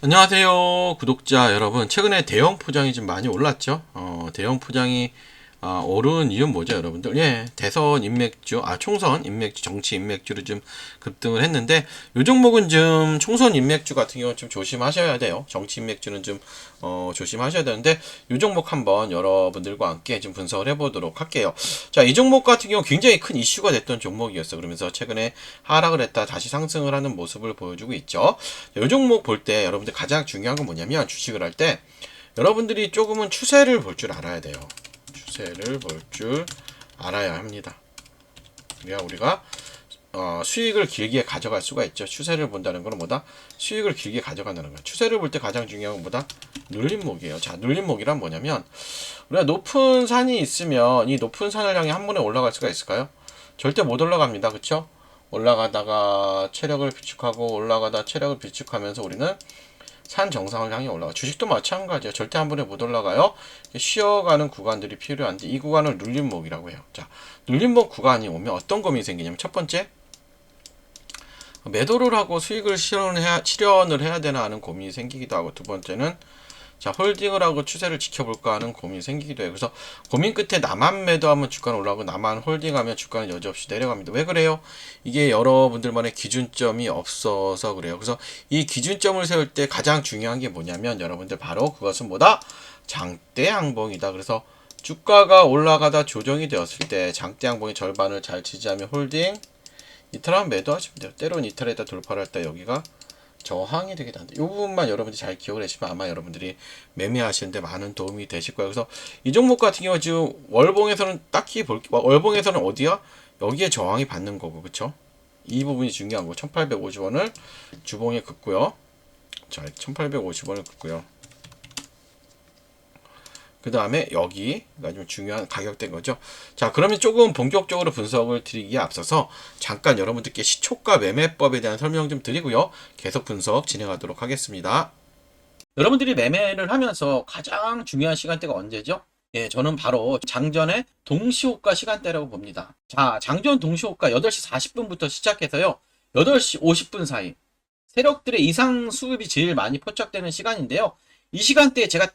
안녕하세요 구독자 여러분. 최근에 대형 포장이 좀 많이 올랐죠? 어, 대형 포장이 아, 오른 이유는 뭐죠 여러분들? 예 대선 인맥주 아 총선 인맥주 정치 인맥주를 좀 급등을 했는데 요 종목은 좀 총선 인맥주 같은 경우는 좀 조심하셔야 돼요. 정치 인맥주는 좀 어, 조심하셔야 되는데 요 종목 한번 여러분들과 함께 좀 분석을 해보도록 할게요. 자 이 종목 같은 경우 굉장히 큰 이슈가 됐던 종목이었어 그러면서 최근에 하락을 했다 다시 상승을 하는 모습을 보여주고 있죠. 요 종목 볼 때 여러분들 가장 중요한 건 뭐냐면 주식을 할 때 여러분들이 조금은 추세를 볼 줄 알아야 돼요. 추 세를 볼줄 알아야 합니다. 그래야 우리가 어, 수익을 길게 가져갈 수가 있죠. 추세를 본다는 것은 뭐다? 수익을 길게 가져간다는 거야. 추세를 볼 때 가장 중요한 건 뭐다? 눌림목이에요. 자, 눌림목이란 뭐냐면 우리가 높은 산이 있으면 이 높은 산을 향해 한 번에 올라갈 수가 있을까요? 절대 못 올라갑니다. 그쵸? 올라가다가 체력을 비축하고 올라가다 체력을 비축하면서 우리는 산 정상을 향해 올라가. 주식도 마찬가지예요. 절대 한 번에 못 올라가요. 쉬어가는 구간들이 필요한데 이 구간을 눌림목이라고 해요. 자, 눌림목 구간이 오면 어떤 고민이 생기냐면 첫 번째 매도를 하고 수익을 실현해야, 실현을 해야 되나 하는 고민이 생기기도 하고 두 번째는 자 홀딩을 하고 추세를 지켜볼까 하는 고민이 생기기도 해요. 그래서 고민 끝에 나만 매도하면 주가는 올라가고 나만 홀딩하면 주가는 여지없이 내려갑니다. 왜 그래요? 이게 여러분들만의 기준점이 없어서 그래요. 그래서 이 기준점을 세울 때 가장 중요한 게 뭐냐면 여러분들 바로 그것은 뭐다? 장대 양봉이다. 그래서 주가가 올라가다 조정이 되었을 때 장대 양봉의 절반을 잘 지지하면 홀딩 이탈하면 매도하시면 돼요. 때론 이탈에다 돌파를 할때 여기가 저항이 되기도 한다. 이 부분만 여러분들이 잘 기억을 하시면 아마 여러분들이 매매하시는데 많은 도움이 되실 거예요. 그래서 이 종목 같은 경우 지금 월봉에서는 딱히 볼 월봉에서는 어디야? 여기에 저항이 받는 거고 그쵸? 이 부분이 중요한 거. 1850원을 주봉에 긋고요. 자, 1850원을 긋고요. 그 다음에 여기가 좀 중요한 가격대인 거죠. 자, 그러면 조금 본격적으로 분석을 드리기에 앞서서 잠깐 여러분들께 시초가 매매법에 대한 설명 좀 드리고요. 계속 분석 진행하도록 하겠습니다. 여러분들이 매매를 하면서 가장 중요한 시간대가 언제죠? 예, 저는 바로 장전의 동시호가 시간대라고 봅니다. 자, 장전 동시호가 8시 40분부터 시작해서요. 8시 50분 사이. 세력들의 이상 수급이 제일 많이 포착되는 시간인데요. 이 시간대에 제가 딱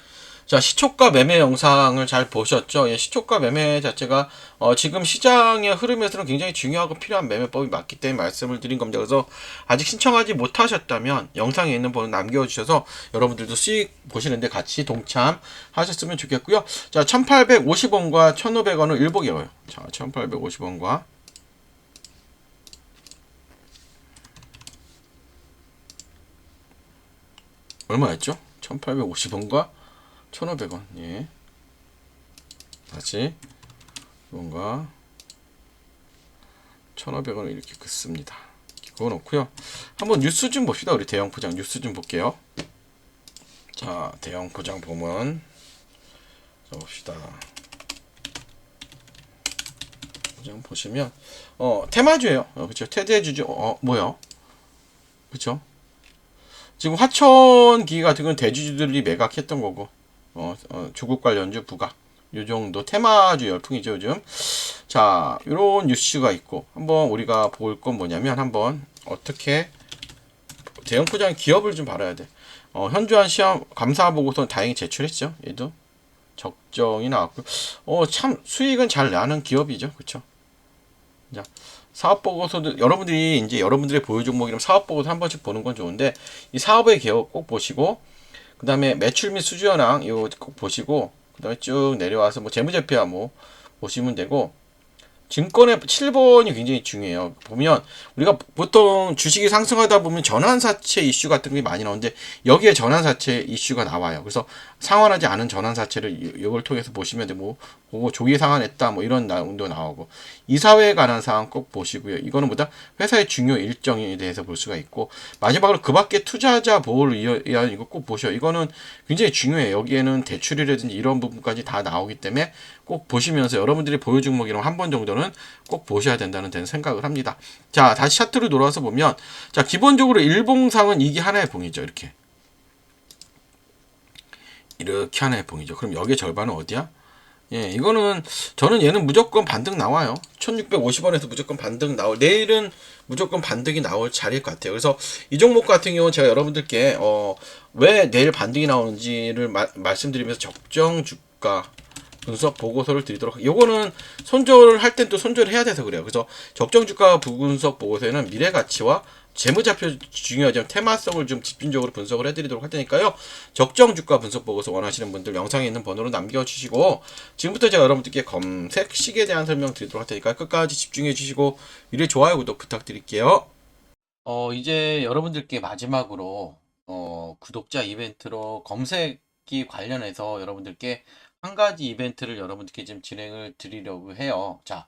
자, 시초가 매매 영상을 잘 보셨죠? 예, 시초가 매매 자체가 어, 지금 시장의 흐름에서는 굉장히 중요하고 필요한 매매법이 맞기 때문에 말씀을 드린 겁니다. 그래서 아직 신청하지 못하셨다면 영상에 있는 번호 남겨주셔서 여러분들도 수익 보시는데 같이 동참하셨으면 좋겠고요. 자, 1850원과 1500원을 일복이에요. 자, 1850원과 얼마였죠? 1850원과 1500원. 예. 다시 뭔가 1500원을 이렇게 긋습니다. 그거 놓고요. 한번 뉴스 좀 봅시다. 우리 대형 포장 뉴스 좀 볼게요. 자, 대형 포장 보면 자 봅시다. 포장 보시면 어 테마주예요. 어, 그렇죠. 테드해주죠. 어 뭐야? 그렇죠. 지금 화천기 같은 건 대주주들이 매각했던 거고 어, 어, 조국 관련주 부각. 요 정도 테마주 열풍이죠 요즘. 자 요런 뉴스가 있고 한번 우리가 볼 건 뭐냐면 한번 어떻게 대형 포장 기업을 좀 봐야 돼. 어, 현주한 시험 감사 보고서 다행히 제출했죠 얘도. 적정이 나왔고. 어 참 수익은 잘 나는 기업이죠 그쵸? 자 사업 보고서도 여러분들이 이제 여러분들의 보유 종목이랑 사업 보고서 한 번씩 보는 건 좋은데 이 사업의 개혁 꼭 보시고 그 다음에 매출 및 수주 현황 이거 꼭 보시고 그 다음에 쭉 내려와서 뭐 재무제표야 뭐 보시면 되고 증권의 7번이 굉장히 중요해요. 보면 우리가 보통 주식이 상승하다 보면 전환사채 이슈 같은 게 많이 나오는데 여기에 전환사채 이슈가 나와요. 그래서 상환하지 않은 전환사채를 이- 이걸 통해서 보시면 돼. 뭐 그거 조기 상환했다 뭐 이런 내용도 나오고 이사회에 관한 사항 꼭 보시고요. 이거는 뭐다 회사의 중요 일정에 대해서 볼 수가 있고 마지막으로 그 밖에 투자자 보호를 위한 이거 꼭 보셔. 이거는 굉장히 중요해요. 여기에는 대출이라든지 이런 부분까지 다 나오기 때문에 꼭 보시면서 여러분들이 보유 종목이랑 한 번 정도는 꼭 보셔야 된다는 데는 생각을 합니다. 자, 다시 차트로 돌아와서 보면 자, 기본적으로 일봉상은 이게 하나의 봉이죠. 이렇게. 이렇게 하나의 봉이죠. 그럼 여기에 절반은 어디야? 예, 이거는 저는 얘는 무조건 반등 나와요. 1650원에서 무조건 반등 나올 내일은 무조건 반등이 나올 자리일 것 같아요. 그래서 이 종목 같은 경우는 제가 여러분들께 어, 왜 내일 반등이 나오는지를 마- 말씀드리면서 적정 주가 분석 보고서를 드리도록 요거는 손절을 할 땐 또 손절을 해야 돼서 그래요. 그래서 적정 주가 분석 보고서에는 미래 가치와 재무자표 중요하지만 테마성을 좀 집중적으로 분석을 해드리도록 할 테니까요. 적정 주가 분석 보고서 원하시는 분들 영상에 있는 번호로 남겨주시고 지금부터 제가 여러분들께 검색식에 대한 설명 드리도록 할 테니까 끝까지 집중해 주시고 위에 좋아요 구독 부탁드릴게요. 어 이제 여러분들께 마지막으로 어 구독자 이벤트로 검색기 관련해서 여러분들께 한 가지 이벤트를 여러분들께 지금 진행을 드리려고 해요. 자,